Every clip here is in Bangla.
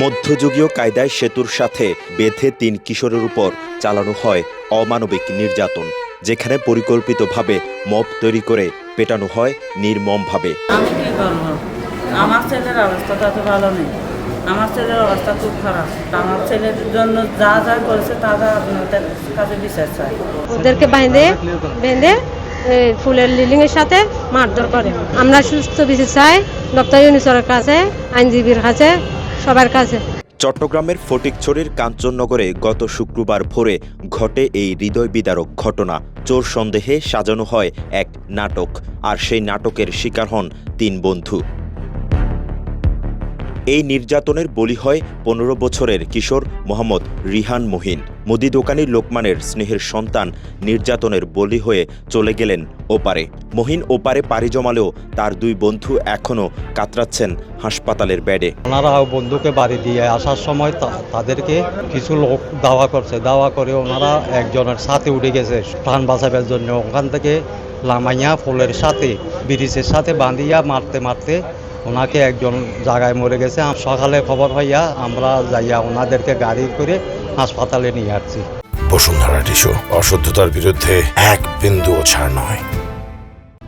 মধ্যযুগীয় কায়দায় সেতুর সাথে বেঁধে তিন কিশোরের উপর চালানো হয় অমানবিক নির্যাতন যেখানে পরিকল্পিতভাবে মপ তৈরি করে পেটানো হয় নির্মমভাবে। আমি কি করব? আমার ছেলের অবস্থা তত ভালো নেই। আমার ছেলের অবস্থা খুব খারাপ। আমার ছেলের জন্য যা যা করেছে তা যা আপনাদের কাছে বিচার চাই। ওদেরকে বাইন্ধে বেঁধে ফুলের লিলিং এর সাথে মারধর করে। আমরা সুস্থ বিচার চাই। ডক্টর ইউনিসরের কাছে আইনজীবীর কাছে সবার কাছে। চট্টগ্রামের ফটিকছড়ির কাঞ্চননগরে গত শুক্রবার ভোরে ঘটে এই হৃদয় বিদারক ঘটনা। চোর সন্দেহে সাজানো হয় এক নাটক, আর সেই নাটকের শিকার হন তিন বন্ধু। এই নির্যাতনের বলি হয় পনেরো বছরের কিশোর মোহাম্মদ রিহান মহিন। মুদি দোকানি লোকমানের স্নেহের সন্তান নির্যাতনের বলি হয়ে চলে গেলেন ওপারে। মহিন ওপারে পাড়ি জমালেও তার দুই বন্ধু এখনও কাতরাচ্ছেন হাসপাতালের বেডে। ওনারা বন্ধুকে বাড়ি দিয়ে আসার সময় তাদেরকে কিছু লোক দাওয়া করছে। দাওয়া করে ওনারা একজনের সাথে উঠে গেছে। প্রাণ বাঁচাবার জন্য ওখান থেকে লামাইয়া ফুলের সাথে, ব্রিজের সাথে বাঁধিয়া মারতে মারতে ওনাকে একজন জায়গায় মরে গেছে। সকালে খবর হইয়া আমরা যাইয়া ওনাদেরকে গাড়ি করে হাসপাতালে নিয়ে আসছি। বসুন্ধরা টিসু অশুদ্ধতার বিরুদ্ধে এক বিন্দুও ছাড় নয়।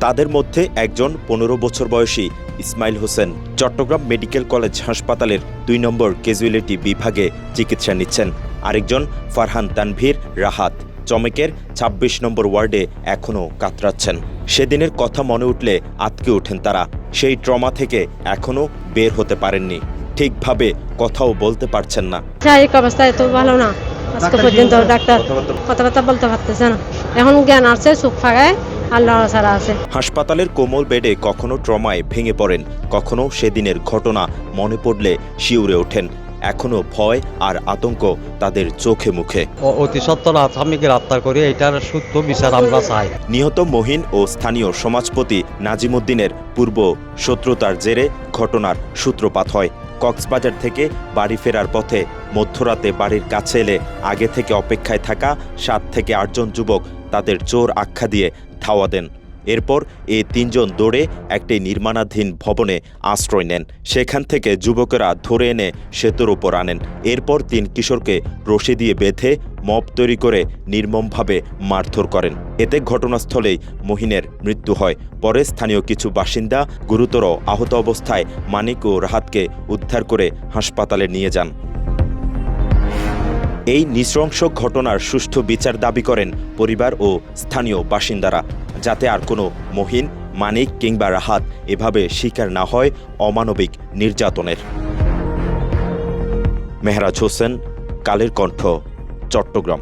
তাদের মধ্যে একজন পনেরো বছর বয়সী ইসমাইল হোসেন চট্টগ্রাম মেডিকেল কলেজ হাসপাতালের দুই নম্বর ক্যাজুয়ালিটি বিভাগে চিকিৎসা নিচ্ছেন। আরেকজন ফারহান তানভীর রাহাত চমেকের ২৬ নম্বর ওয়ার্ডে এখনও কাতরাচ্ছেন। সেদিনের কথা মনে উঠলে আতকে ওঠেন তারা। সেই ট্রমা থেকে এখনও বের হতে পারেননি। ঠিকভাবে কথাও বলতে পারছেন না। শারীরিক অবস্থা এত ভালো না। আজকে পর্যন্ত ডাক্তার কথাবার্তা বলতে পারতেছে না। এখন জ্ঞান আছে চোখ ফাঁকায় আল্লাহ ছাড়া আছে। হাসপাতালের কোমল বেডে কখনো ট্রমায় ভেঙে পড়েন কখনো সেদিনের ঘটনা মনে পড়লে শিউরে ওঠেন। এখনও ভয় আর আতঙ্ক তাদের চোখে মুখে। অতি সত্তর আসামিকে গ্রেপ্তার করে? এটার সূত্র বিচার আমরা চাই। নিহত মহিন ও স্থানীয় সমাজপতি নাজিমুদ্দিনের পূর্ব শত্রুতার জেরে ঘটনার সূত্রপাত হয়। কক্সবাজার থেকে বাড়ি ফেরার পথে মধ্যরাতে বাড়ির কাছে এলে আগে থেকে অপেক্ষায় থাকা সাত থেকে আটজন যুবক তাদের চোর আখ্যা দিয়ে ধাওয়া দেন। এরপর এই তিনজন দৌড়ে একটি নির্মাণাধীন ভবনে আশ্রয় নেন। সেখান থেকে যুবকেরা ধরে এনে সেতুর ওপর আনেন। এরপর তিন কিশোরকে রশি দিয়ে বেঁধে মব তৈরি করে নির্মমভাবে মারধর করেন। এতে ঘটনাস্থলেই মহিনের মৃত্যু হয়। পরে স্থানীয় কিছু বাসিন্দা গুরুতর আহত অবস্থায় মানিক ও রাহাতকে উদ্ধার করে হাসপাতালে নিয়ে যান। এই নৃশংস ঘটনার সুষ্ঠু বিচার দাবি করেন পরিবার ও স্থানীয় বাসিন্দারা। যাতে আর কোনো মহিন, মানিক কিংবা রাহাত এভাবে শিকার না হয় অমানবিক নির্যাতনের। মেহরাজ হোসেন, কালের কণ্ঠ, চট্টগ্রাম।